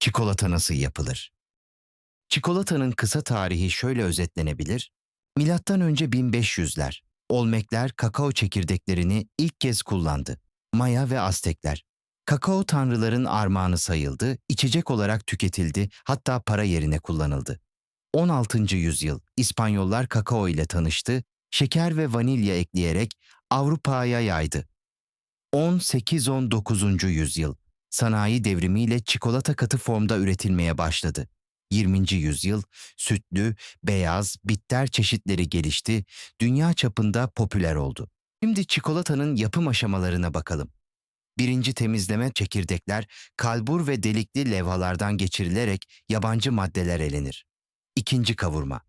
Çikolata nasıl yapılır? Çikolatanın kısa tarihi şöyle özetlenebilir. Milattan önce 1500'ler. Olmekler kakao çekirdeklerini ilk kez kullandı. Maya ve Aztekler. Kakao tanrıların armağanı sayıldı, içecek olarak tüketildi, hatta para yerine kullanıldı. 16. yüzyıl İspanyollar kakao ile tanıştı, şeker ve vanilya ekleyerek Avrupa'ya yaydı. 18-19. yüzyıl sanayi devrimiyle çikolata katı formda üretilmeye başladı. 20. yüzyıl sütlü, beyaz, bitter çeşitleri gelişti, dünya çapında popüler oldu. Şimdi çikolatanın yapım aşamalarına bakalım. Birinci temizleme çekirdekler kalbur ve delikli levhalardan geçirilerek yabancı maddeler elenir. İkinci kavurma.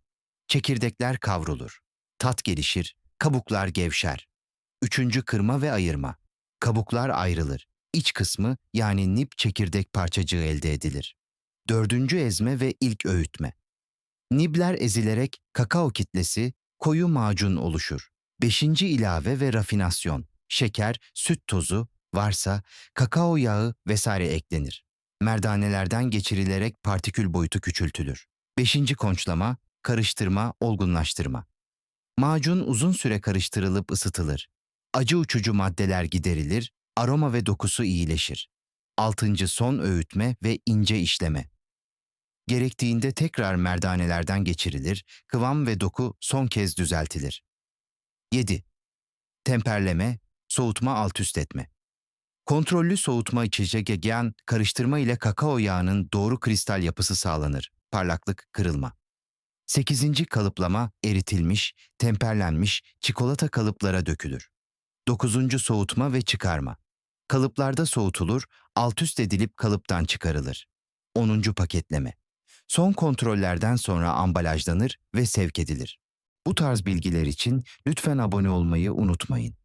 Çekirdekler kavrulur. Tat gelişir, kabuklar gevşer. Üçüncü kırma ve ayırma. Kabuklar ayrılır. İç kısmı yani nip çekirdek parçacığı elde edilir. Dördüncü ezme ve ilk öğütme. Nibler ezilerek kakao kitlesi, koyu macun oluşur. Beşinci ilave ve rafinasyon. Şeker, süt tozu, varsa kakao yağı vesaire eklenir. Merdanelerden geçirilerek partikül boyutu küçültülür. Beşinci konçlama, karıştırma, olgunlaştırma. Macun uzun süre karıştırılıp ısıtılır. Acı uçucu maddeler giderilir, aroma ve dokusu iyileşir. Altıncı son öğütme ve ince işleme. Gerektiğinde tekrar merdanelerden geçirilir, kıvam ve doku son kez düzeltilir. 7. Temperleme, soğutma altüst etme. Kontrollü soğutma içecek egen karıştırma ile kakao yağının doğru kristal yapısı sağlanır. Parlaklık, kırılma. 8. kalıplama eritilmiş, temperlenmiş çikolata kalıplara dökülür. 9. soğutma ve çıkarma. Kalıplarda soğutulur, alt üst edilip kalıptan çıkarılır. 10. paketleme. Son kontrollerden sonra ambalajlanır ve sevk edilir. Bu tarz bilgiler için lütfen abone olmayı unutmayın.